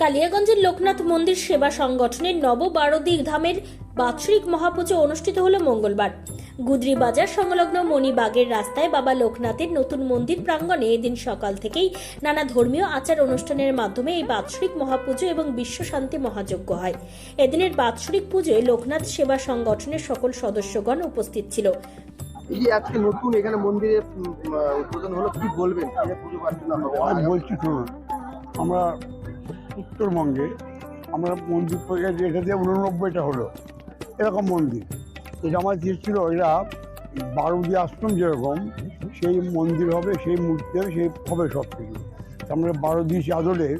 কালিয়াগঞ্জের লোকনাথ মন্দির সেবা সংগঠনের নব নববারদী ধামের বাৎসরিক মহাপুজো অনুষ্ঠিত হলো মঙ্গলবার। গুদরি বাজার সংলগ্ন মণিবাগের রাস্তায় বাবা লোকনাথের নতুন মন্দির প্রাঙ্গণে এদিন সকাল থেকেই নানা ধর্মীয় আচার অনুষ্ঠানের মাধ্যমে এই বাৎসরিক মহাপুজো এবং বিশ্ব শান্তি মহাযজ্ঞ হয়। এদিনের বাৎসরিক পুজোয় লোকনাথ সেবা সংগঠনের সকল সদস্যগণ উপস্থিত ছিল। এই যে আজকে নতুন এখানে মন্দিরে উদ্বোধন হলো কি বলবেন? পুজো বলছি শুনুন আমরা উত্তরবঙ্গে আমরা মন্দির যে এটা দিয়ে উননব্বইটা হলো। এরকম মন্দির। এটা আমার যে ছিল, এরা বারুদি আশ্রম যেরকম, সেই মন্দির হবে, সেই মূর্তি হবে, সেই হবে সব কিছু আমরা বারোদি আদলে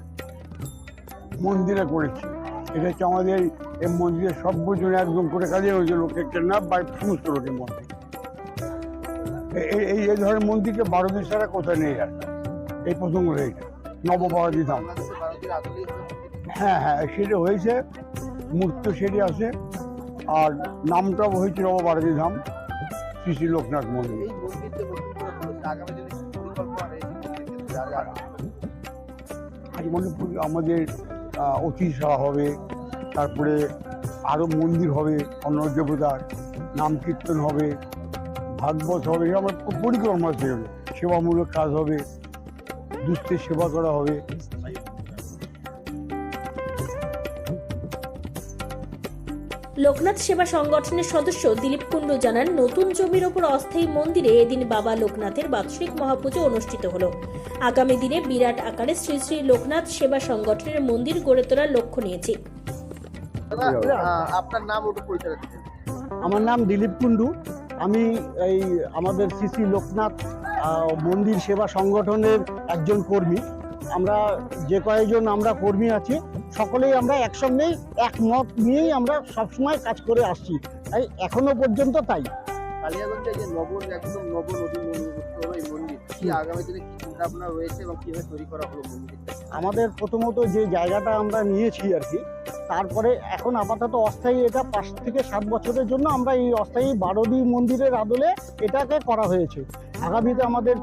মন্দিরে করেছি। এটা হচ্ছে আমাদের এই মন্দিরের সর্বজন একদম করে কাজে হয়েছে লোকের না বা সমস্ত লোকের মন্দির। এই এই ধরনের মন্দিরকে বারোদি ছাড়া কোথায় নেই আর? এই প্রথম এইটা নববারোদি ধাম। হ্যাঁ হ্যাঁ সেটা হয়েছে। মূর্ত সেটি আছে। আর নামটাও হয়েছে নববারোদি ধাম শ্রী শ্রী লোকনাথ মন্দির। মনে আমাদের আহ, অতিথিশালা হবে তারপরে আরও মন্দির হবে অন্য দেবতার নাম কীর্তন হবে ভাগবত হবে আমার পরিক্রমা সেবামূলক কাজ হবে দুস্থের সেবা করা হবে। লোকনাথ সেবা সংগঠনের সদস্য দিলীপ কুণ্ডু জানান নতুন জমির ওপর অস্থায়ী মন্দিরে এদিন বাবা লোকনাথের বাৎসরিক মহাপুজো অনুষ্ঠিত হল। আগামী দিনে বিরাট আকারে শ্রী শ্রী লোকনাথ সেবা সংগঠনের মন্দির গড়ে তোলার লক্ষ্য নিয়েছে। আপনার নাম ওটা পরিচয় দিচ্ছেন আমার নাম দিলীপ কুণ্ডু। আমি এই আমাদের শ্রী শ্রী লোকনাথ আহ, মন্দির সেবা সংগঠনের একজন কর্মী। আমরা যে কয়েকজন আমরা কর্মী আছি সকলেই আমরা একসঙ্গেই একমত নিয়েই আমরা সবসময় কাজ করে আসছি। তাই এখনও পর্যন্ত তাই। কালিয়াগঞ্জে যে নব একদম নব নতুন হলো এই মন্দির। কি আগামী দিনে কি চিন্তা রয়েছে এবং কীভাবে তৈরি করা হলো মন্দির আমাদের প্রথমত যে জায়গাটা আমরা নিয়েছি আর কি তারপরে এখন আপাতত অস্থায়ী এটা পাঁচ থেকে সাত বছরের জন্য আমরা এই অস্থায়ী বারোদি মন্দিরের আদলে এটাকে করা হয়েছে। আগামীতে আমাদের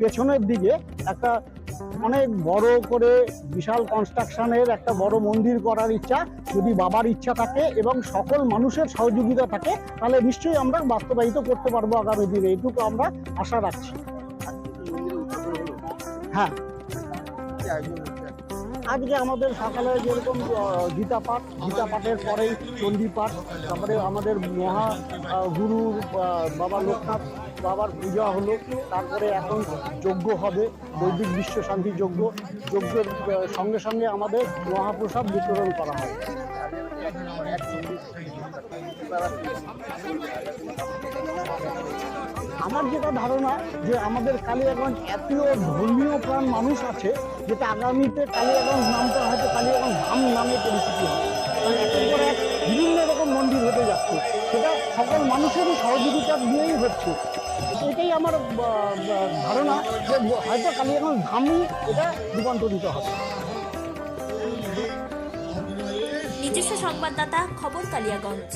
পেছনের দিকে একটা অনেক বড় করে বিশাল কনস্ট্রাকশনের একটা বড় মন্দির করার ইচ্ছা। যদি বাবার ইচ্ছা থাকে এবং সকল মানুষের সহযোগিতা থাকে তাহলে নিশ্চয়ই আমরা বাস্তবায়িত করতে পারব আগামী দিনে। এইটুকু আমরা আশা রাখছি। হ্যাঁ। আজকে? আমাদের সকালে যেরকম গীতা পাঠ গীতা পাঠের পরেই চণ্ডী পাঠ তারপরে আমাদের মহা আহ, গুরু আহ, বাবা লোকনাথ বাবার পূজা হলো, তারপরে এখন যজ্ঞ হবে, বৈদিক বিশ্ব শান্তি যজ্ঞ। যজ্ঞের সঙ্গে সঙ্গে আমাদের মহাপ্রসাদ বিতরণ করা হয়। এক আমার যেটা ধারণা যে আমাদের কালিয়াগঞ্জ এত ধর্মীয় প্রাণ মানুষ আছে, যেটা আগামীতে কালিয়াগঞ্জ নামটা হয়তো কালিয়াগঞ্জ ধাম নামে পরিচিতি হবে। মন্দির সেটা সকল মানুষেরই সহযোগিতা দিয়েই হচ্ছে। এটাই আমার ধারণা যে হয়তো কালিয়াগঞ্জ ধামই এটা রূপান্তরিত হবে। নিজস্ব সংবাদদাতা খবর কালিয়াগঞ্জ।